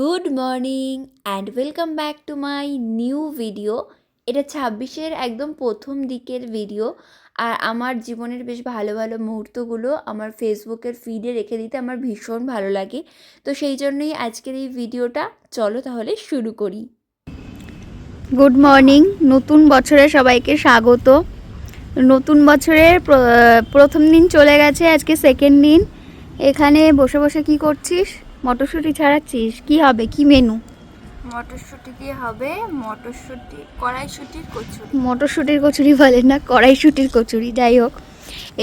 Good morning and welcome back to my new video. এটা ছাব্বিশের একদম প্রথম দিকের ভিডিও আর আমার জীবনের বেশ ভালো ভালো মুহূর্তগুলো আমার ফেসবুকের ফিডে রেখে দিতে আমার ভীষণ ভালো লাগে। তো সেই জন্যই আজকের এই ভিডিওটা, চলো তাহলে শুরু করি। গুড মর্নিং, নতুন বছরে সবাইকে স্বাগত। নতুন বছরের প্রথম দিন চলে গেছে, আজকে সেকেন্ড দিন। এখানে বসে বসে কি করছিস? মটরশুঁটি ছাড়াচ্ছিস? কি হবে? কি মেনু মটরশুঁটি দিয়ে হবে মটরশুঁটি কড়াইশুঁটির কচুরি। মটরশুঁটির কচুরি বলে না কড়াইশুঁটির কচুরি। যাই হোক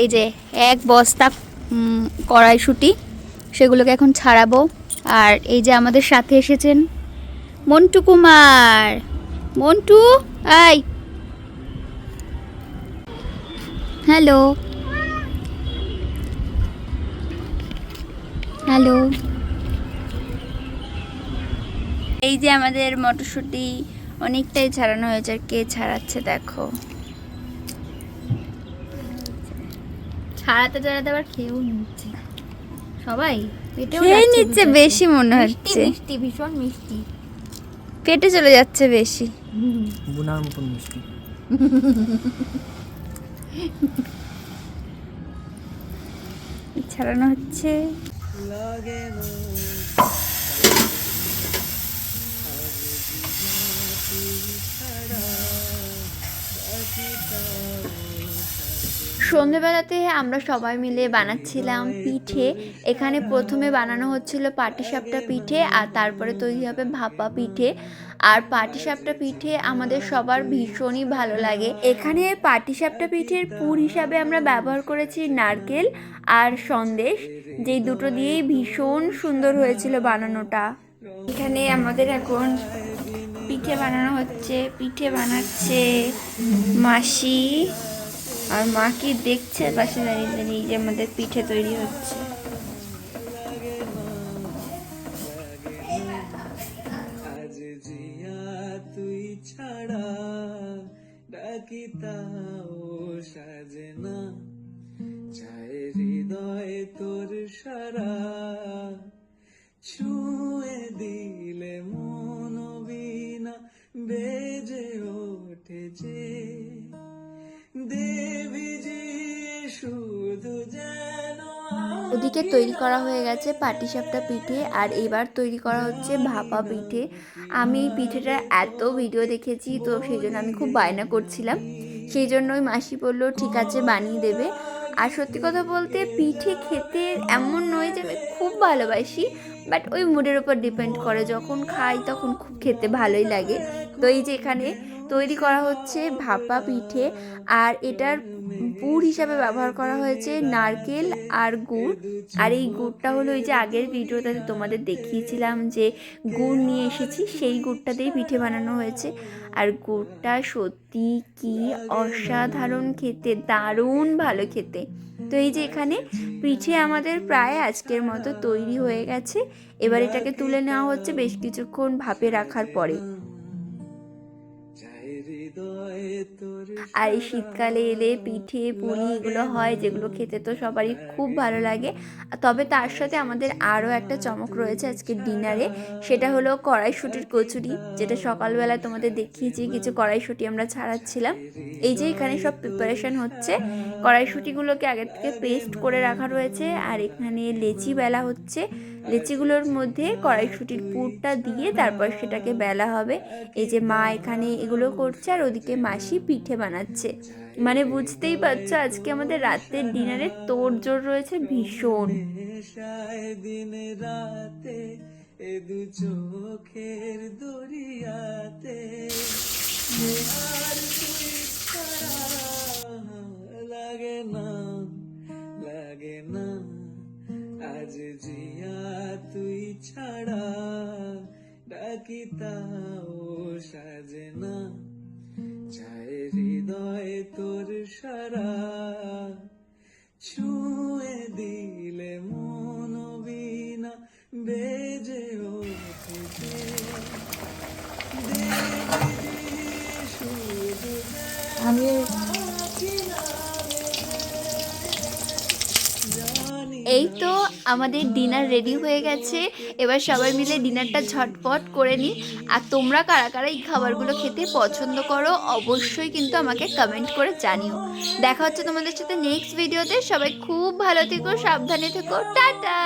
এই যে এক বস্তা কড়াইশুঁটি সেগুলোকে এখন ছাড়াবো। আর এই যে আমাদের সাথে এসেছেন মন্টু কুমার। মন্টু আই হ্যালো। হ্যালো। এই যে আমাদের মটরশুঁটি অনেকটাই ছাড়ানো হয়েছে আর কে ছাড়াচ্ছে দেখো। ছাড়াতে ছাড়াতে আবার খেয়েও নিচ্ছে। সবাই পেটেও খেয়ে নিচ্ছে বেশি মনে হচ্ছে। মিষ্টি ভীষণ মিষ্টি। পেটে চলে যাচ্ছে বেশি। বোনার মতন মিষ্টি। ছাড়ানো হচ্ছে। সন্ধেবেলাতে আমরা সবাই মিলে বানাচ্ছিলাম পিঠে। এখানে প্রথমে বানানো হচ্ছিল পাটিসাপটা পিঠে, আর তারপরে তৈরি হবে ভাপা পিঠে। আর পাটিসাপটা পিঠে আমাদের সবার ভীষণই ভালো লাগে। এখানে পাটিসাপটা পিঠের পুর হিসাবে আমরা ব্যবহার করেছি নারকেল আর সন্দেশ। যেই দুটো দিয়েই ভীষণ সুন্দর হয়েছিল বানানোটা। এখানে আমাদের এখন পিঠে বানানো হচ্ছে, পিঠে বানাচ্ছে মাসি। আর মা কি দেখছে? পাশে দাঁড়িয়ে দাঁড়িয়ে যে আমাদের পিঠে তৈরি হচ্ছে। না। তোর সারা, ছুঁয়ে দিলে মন বেজে ওঠেছে দেবী জি শুধু যেন ওদিকে তৈরি করা হয়ে গেছে পাটিসাপটা পিঠে আর এবার তৈরি করা হচ্ছে ভাপা পিঠে। আমি পিঠেটা এত ভিডিও দেখেছি তো সেই জন্য আমি খুব বায়না করছিলাম। সেই জন্যই মাসি বলল ঠিক আছে বানিয়ে দেবে। আর সত্যি কথা বলতে পিঠে খেতে এমন নয় যে আমি খুব ভালোবাসি বাট ওই মুডের উপর ডিপেন্ড করে। যখন খাই, তখন খুব খেতে ভালোই লাগে। তো এই যে এখানে তৈরি করা হচ্ছে ভাপা পিঠে আর এটার পুর হিসাবে ব্যবহার করা হয়েছে নারকেল আর গুড়। আর এই গুড়টা হলো ওই যে আগের ভিডিওটাতে তোমাদের দেখিয়েছিলাম যে গুড় নিয়ে এসেছি, সেই গুড়টা দিয়ে পিঠে বানানো হয়েছে। আর গুড়টা সত্যি কি অসাধারণ খেতে, দারুণ ভালো খেতে। তো এই যে এখানে পিঠে আমাদের প্রায় আজকের মতো তৈরি হয়ে গেছে। এবার এটাকে তুলে নেওয়া হচ্ছে বেশ কিছুক্ষণ ভাপে রাখার পরে। হৃদয় তোর আর এই শীতকালে এলে পিঠে, পুলি এগুলো হয়, যেগুলো খেতে তো সবারই খুব ভালো লাগে। তবে তার সাথে আমাদের আরও একটা চমক রয়েছে আজকে ডিনারে, সেটা হলো কড়াইশুটির কচুরি, যেটা সকালবেলা তোমাদের দেখিয়েছি, কিছু কড়াইশুটি আমরা ছাড়াচ্ছিলাম। এই যে এখানে সব প্রিপারেশন হচ্ছে, কড়াইশুটিগুলোকে আগে থেকে পেস্ট করে রাখা রয়েছে, আর এখানে লেচি বেলা হচ্ছে। লেচিগুলোর মধ্যে কড়াইশুটির পুরটা দিয়ে তারপর সেটাকে বেলা হবে। এই যে মা এখানে এগুলো করছে, আর ওদিকে মাসি পিঠে বানাচ্ছে। মানে বুঝতেই পারছ, আজকে আমাদের রাতের ডিনারে তোড়জোড় রয়েছে ভীষণ। দিন রাতে এ দু চোখের দরিয়াতে লাগে না লাগে না আজ জিয়া তুই ছাড়া ডাকি তাও সাজে না। চায় হৃদয় তোর সারা ছুঁয়ে দিলে মন বিনা বেজে এই তো আমাদের ডিনার রেডি হয়ে গেছে। এবার সবাই মিলে ডিনারটা ঝটপট করে নিই। আর তোমরা কারা কারা এই খাবারগুলো খেতে পছন্দ করো, অবশ্যই কিন্তু আমাকে কমেন্ট করে জানিও। দেখা হচ্ছে তোমাদের সাথে নেক্সট ভিডিওতে সবাই খুব ভালো থেকো, সাবধানে থেকো। টাটা!